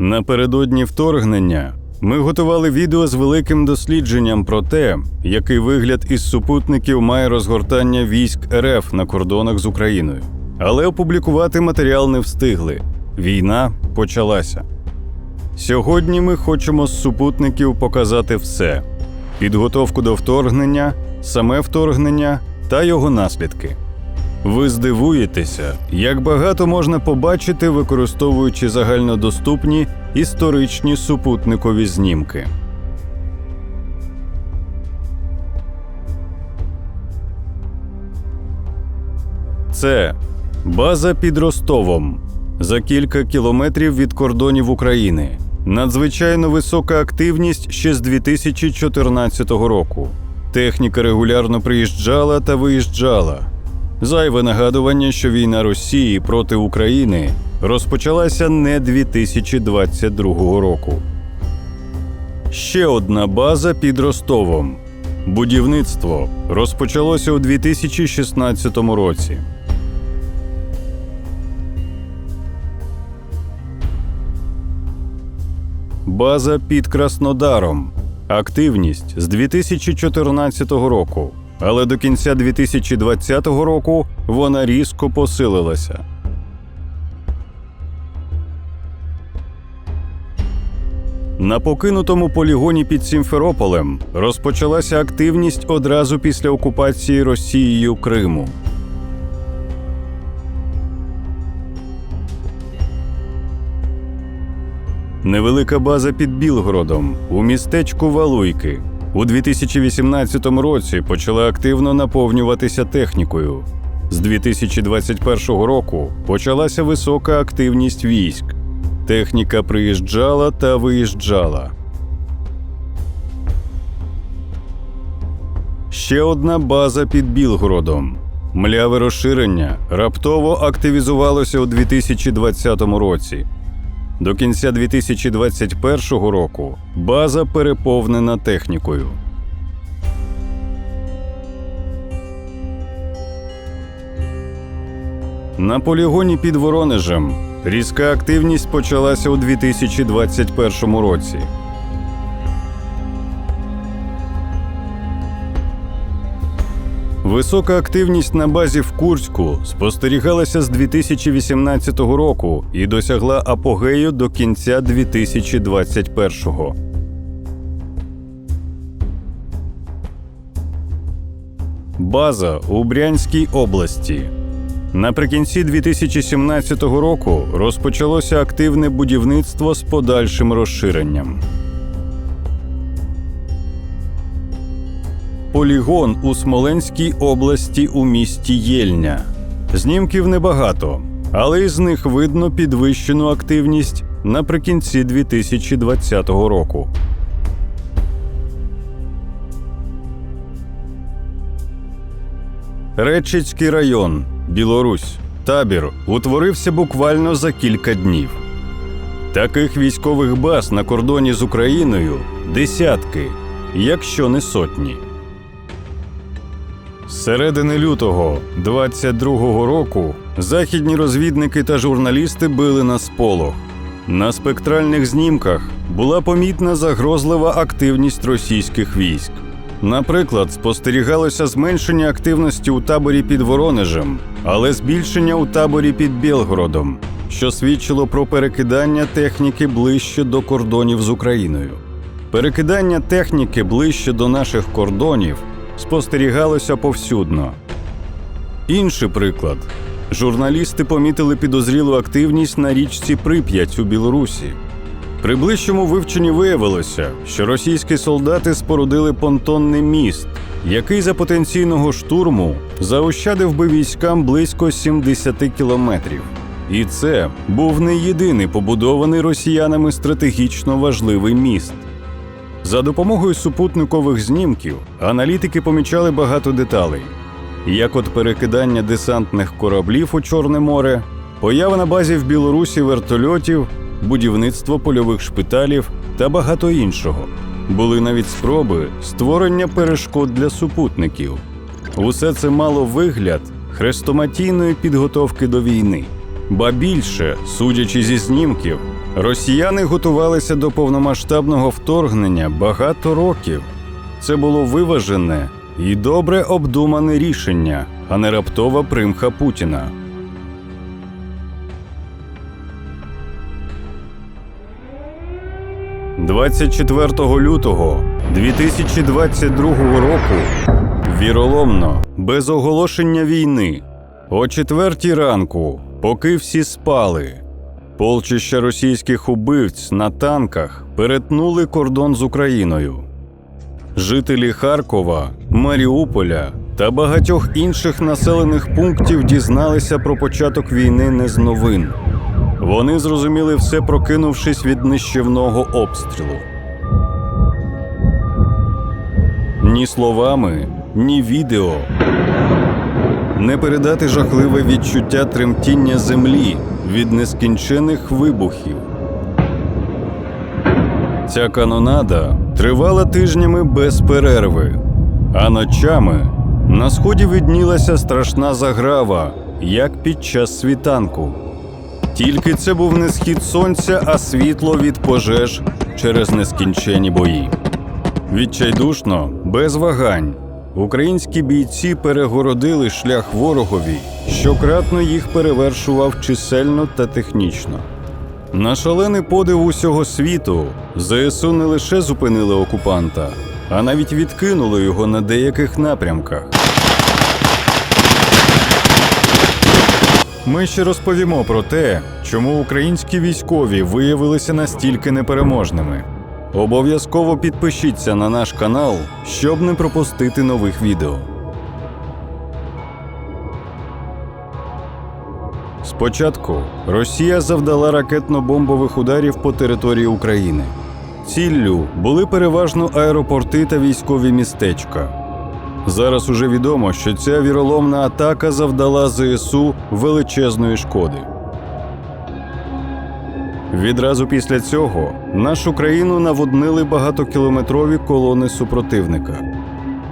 Напередодні вторгнення ми готували відео з великим дослідженням про те, який вигляд із супутників має розгортання військ РФ на кордонах з Україною. Але опублікувати матеріал не встигли. Війна почалася. Сьогодні ми хочемо з супутників показати все: підготовку до вторгнення, саме вторгнення та його наслідки. Ви здивуєтеся, як багато можна побачити, використовуючи загальнодоступні історичні супутникові знімки. Це база під Ростовом за кілька кілометрів від кордонів України. Надзвичайно висока активність ще з 2014 року. Техніка регулярно приїжджала та виїжджала. Зайве нагадування, що війна Росії проти України розпочалася не 2022 року. Ще одна база під Ростовом. Будівництво розпочалося у 2016 році. База під Краснодаром. Активність з 2014 року, але до кінця 2020 року вона різко посилилася. На покинутому полігоні під Сімферополем розпочалася активність одразу після окупації Росією Криму. Невелика база під Білгородом у містечку Валуйки у 2018 році почала активно наповнюватися технікою. З 2021 року почалася висока активність військ. Техніка приїжджала та виїжджала. Ще одна база під Білгородом. Мляве розширення раптово активізувалося у 2020 році. До кінця 2021 року база переповнена технікою. На полігоні під Воронежем різка активність почалася у 2021 році. Висока активність на базі в Курську спостерігалася з 2018 року і досягла апогею до кінця 2021-го. База у Брянській області. Наприкінці 2017 року розпочалося активне будівництво з подальшим розширенням. Полігон у Смоленській області у місті Єльня. Знімків небагато, але із них видно підвищену активність наприкінці 2020 року. Речицький район, Білорусь. Табір утворився буквально за кілька днів. Таких військових баз на кордоні з Україною десятки, якщо не сотні. З середини лютого 22-го року західні розвідники та журналісти били на сполох. На спектральних знімках була помітна загрозлива активність російських військ. Наприклад, спостерігалося зменшення активності у таборі під Воронежем, але збільшення у таборі під Білгородом, що свідчило про перекидання техніки ближче до кордонів з Україною. Перекидання техніки ближче до наших кордонів спостерігалося повсюдно. Інший приклад: журналісти помітили підозрілу активність на річці Прип'ять у Білорусі. При ближчому вивченні виявилося, що російські солдати спорудили понтонний міст, який за потенційного штурму заощадив би військам близько 70 кілометрів. І це був не єдиний побудований росіянами стратегічно важливий міст. За допомогою супутникових знімків аналітики помічали багато деталей, як от перекидання десантних кораблів у Чорне море, поява на базі в Білорусі вертольотів, будівництво польових шпиталів та багато іншого. Були навіть спроби створення перешкод для супутників. Усе це мало вигляд хрестоматійної підготовки до війни. Ба більше, судячи зі знімків, Росіяни готувалися до повномасштабного вторгнення багато років. Це було виважене і добре обдумане рішення, а не раптова примха Путіна. «24 лютого 2022 року віроломно, без оголошення війни, о четвертій ранку, поки всі спали, полчища російських убивць на танках перетнули кордон з Україною. Жителі Харкова, Маріуполя та багатьох інших населених пунктів дізналися про початок війни не з новин. Вони зрозуміли все, прокинувшись від нищівного обстрілу. Ні словами, ні відео не передати жахливе відчуття тремтіння землі від нескінчених вибухів. Ця канонада тривала тижнями без перерви, а ночами на сході виднілася страшна заграва, як під час світанку. Тільки це був не схід сонця, а світло від пожеж через нескінчені бої. Відчайдушно, без вагань, українські бійці перегородили шлях ворогові, що кратно їх перевершував чисельно та технічно. На шалений подив усього світу ЗСУ не лише зупинили окупанта, а навіть відкинули його на деяких напрямках. Ми ще розповімо про те, чому українські військові виявилися настільки непереможними. Обов'язково підпишіться на наш канал, щоб не пропустити нових відео. Спочатку Росія завдала ракетно-бомбових ударів по території України. Ціллю були переважно аеропорти та військові містечка. Зараз уже відомо, що ця віроломна атака завдала ЗСУ величезної шкоди. Відразу після цього нашу країну наводнили багатокілометрові колони супротивника.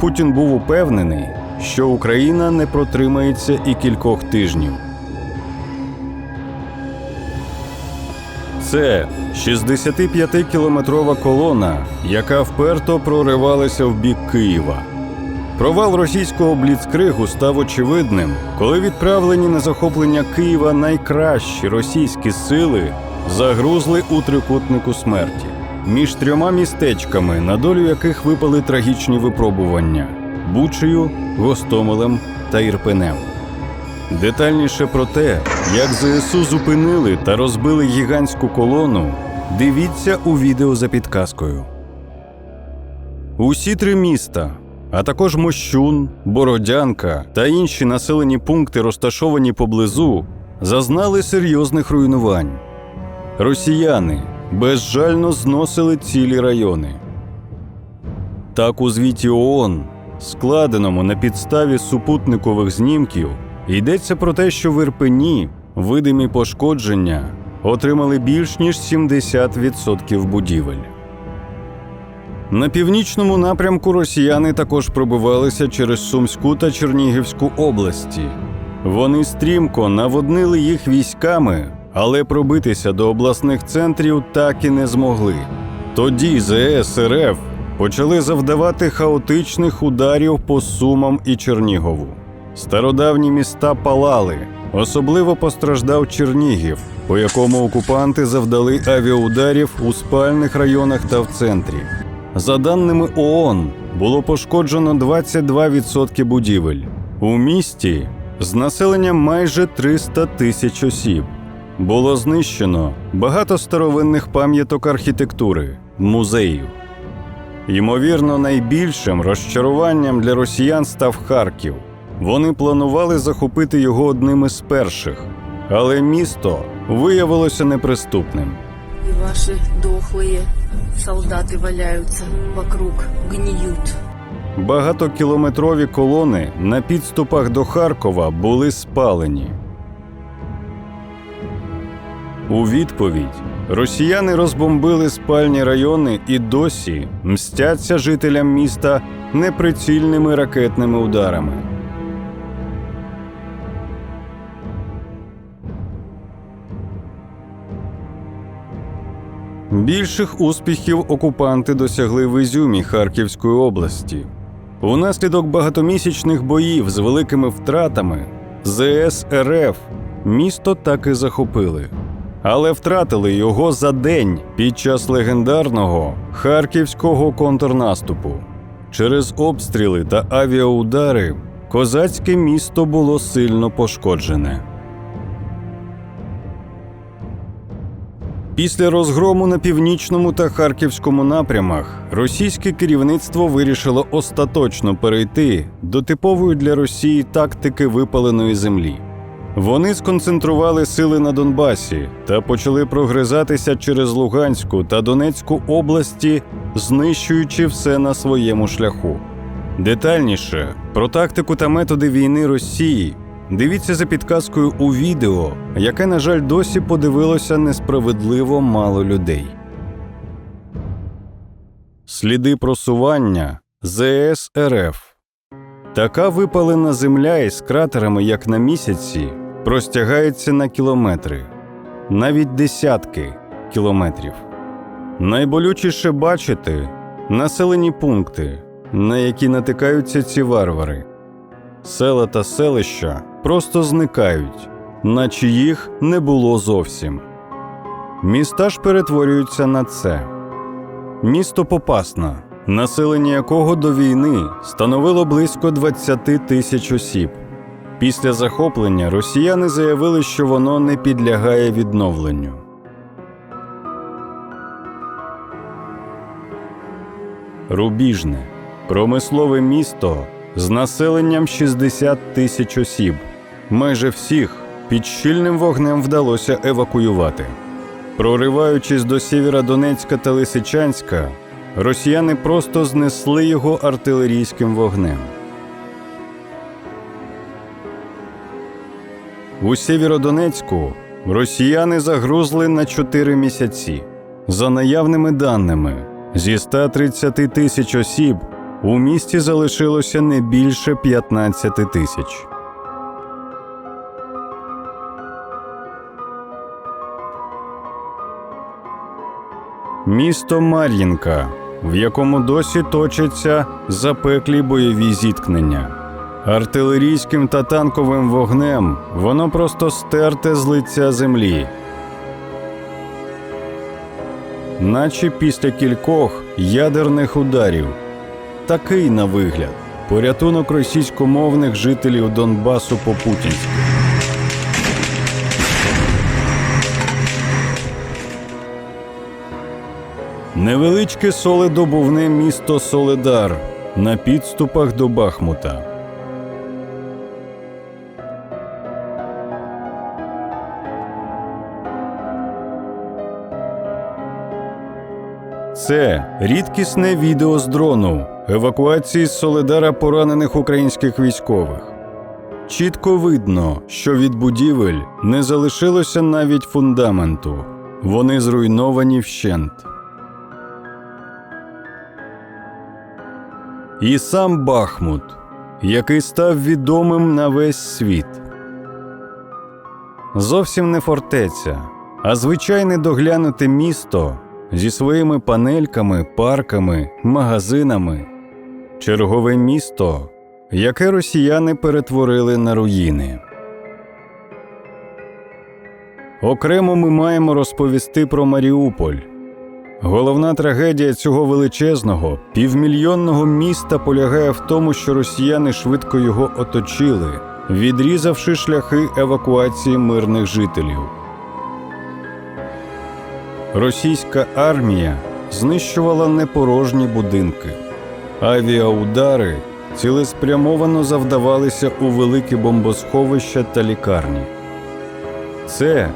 Путін був упевнений, що Україна не протримається і кількох тижнів. Це 65-кілометрова колона, яка вперто проривалася в бік Києва. Провал російського бліцкригу став очевидним, коли відправлені на захоплення Києва найкращі російські сили загрузли у трикутнику смерті між трьома містечками, на долю яких випали трагічні випробування Бучею, Гостомелем та Ірпенем. Детальніше про те, як ЗСУ зупинили та розбили гігантську колону, дивіться у відео за підказкою. Усі три міста, а також Мощун, Бородянка та інші населені пункти, розташовані поблизу, зазнали серйозних руйнувань. Росіяни безжально зносили цілі райони. Так у звіті ООН, складеному на підставі супутникових знімків, йдеться про те, що в Ірпені видимі пошкодження отримали більш ніж 70% будівель. На північному напрямку росіяни також пробивалися через Сумську та Чернігівську області. Вони стрімко наводнили їх військами, але пробитися до обласних центрів так і не змогли. Тоді ЗС РФ почали завдавати хаотичних ударів по Сумам і Чернігову. Стародавні міста палали, особливо постраждав Чернігів, по якому окупанти завдали авіаударів у спальних районах та в центрі. За даними ООН, було пошкоджено 22% будівель. У місті з населенням майже 300 тисяч осіб. Було знищено багато старовинних пам'яток архітектури, музеїв. Ймовірно, найбільшим розчаруванням для росіян став Харків. Вони планували захопити його одним із перших, але місто виявилося неприступним. И ваши дохлые солдаты валяются вокруг, гниют. Багатокілометрові колони на підступах до Харкова були спалені. У відповідь росіяни розбомбили спальні райони і досі мстяться жителям міста неприцільними ракетними ударами. Більших успіхів окупанти досягли в Ізюмі Харківської області. Унаслідок багатомісячних боїв з великими втратами ЗС РФ місто так і захопили, але втратили його за день під час легендарного харківського контрнаступу. Через обстріли та авіаудари козацьке місто було сильно пошкоджене. Після розгрому на північному та харківському напрямах російське керівництво вирішило остаточно перейти до типової для Росії тактики випаленої землі. Вони сконцентрували сили на Донбасі та почали прогризатися через Луганську та Донецьку області, знищуючи все на своєму шляху. Детальніше про тактику та методи війни Росії дивіться за підказкою у відео, яке, на жаль, досі подивилося несправедливо мало людей. Сліди просування ЗС РФ Така випалена земля із кратерами, як на місяці, простягається на кілометри, навіть десятки кілометрів. Найболючіше бачити населені пункти, на які натикаються ці варвари. Села та селища просто зникають, наче їх не було зовсім. Міста ж перетворюються на це. Місто Попасна, населення якого до війни становило близько 20 тисяч осіб. Після захоплення росіяни заявили, що воно не підлягає відновленню. Рубіжне промислове місто з населенням 60 тисяч осіб. Майже всіх під щільним вогнем вдалося евакуювати. Прориваючись до Сєвєродонецька та Лисичанська, росіяни просто знесли його артилерійським вогнем. У Сєвєродонецьку росіяни загрузли на 4 місяці. За наявними даними, зі 130 тисяч осіб у місті залишилося не більше 15 тисяч. Місто Мар'їнка, в якому досі точаться запеклі бойові зіткнення. Артилерійським та танковим вогнем воно просто стерте з лиця землі. Наче після кількох ядерних ударів. Такий на вигляд порятунок російськомовних жителів Донбасу по путінськи. Невеличке соледобувне місто Соледар на підступах до Бахмута. Це рідкісне відео з дрону евакуації з Соледара поранених українських військових. Чітко видно, що від будівель не залишилося навіть фундаменту. Вони зруйновані вщент. І сам Бахмут, який став відомим на весь світ. Зовсім не фортеця, а звичайне доглянуте місто зі своїми панельками, парками, магазинами, чергове місто, яке росіяни перетворили на руїни. Окремо ми маємо розповісти про Маріуполь. Головна трагедія цього величезного півмільйонного міста полягає в тому, що росіяни швидко його оточили, відрізавши шляхи евакуації мирних жителів. Російська армія знищувала непорожні будинки, авіаудари цілеспрямовано завдавалися у великі бомбосховища та лікарні. Це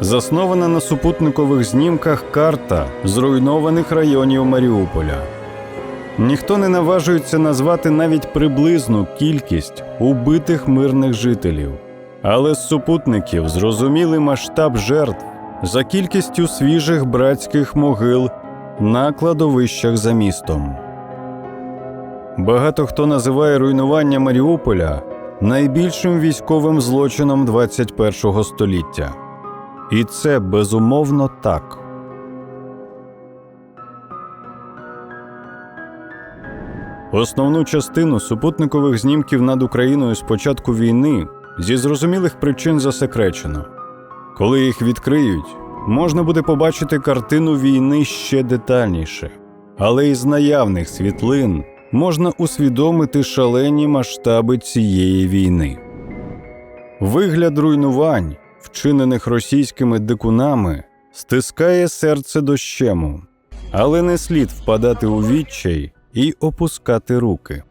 заснована на супутникових знімках карта зруйнованих районів Маріуполя. Ніхто не наважується назвати навіть приблизну кількість убитих мирних жителів, але з супутників зрозуміли масштаб жертв за кількістю свіжих братських могил на кладовищах за містом. Багато хто називає руйнування Маріуполя найбільшим військовим злочином 21 століття. І це безумовно так. Основну частину супутникових знімків над Україною з початку війни зі зрозумілих причин засекречено. Коли їх відкриють, можна буде побачити картину війни ще детальніше, але із наявних світлин можна усвідомити шалені масштаби цієї війни. Вигляд руйнувань, вчинених російськими дикунами, стискає серце дощему, але не слід впадати у відчай і опускати руки.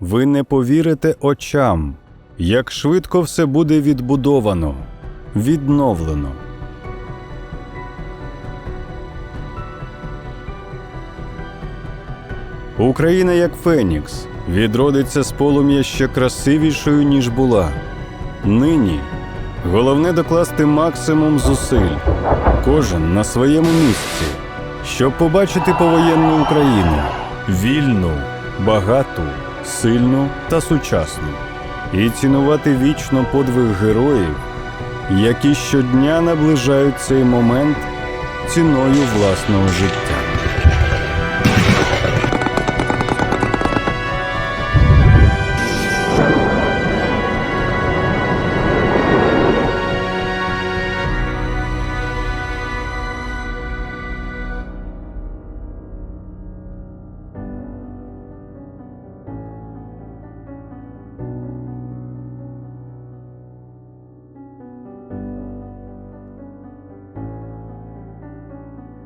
Ви не повірите очам, як швидко все буде відбудовано, відновлено. Україна, як Фенікс, відродиться з полум'я ще красивішою, ніж була. Нині головне докласти максимум зусиль, кожен на своєму місці, щоб побачити повоєнну Україну вільну, багату, сильну та сучасну, і цінувати вічно подвиг героїв, які щодня наближають цей момент ціною власного життя.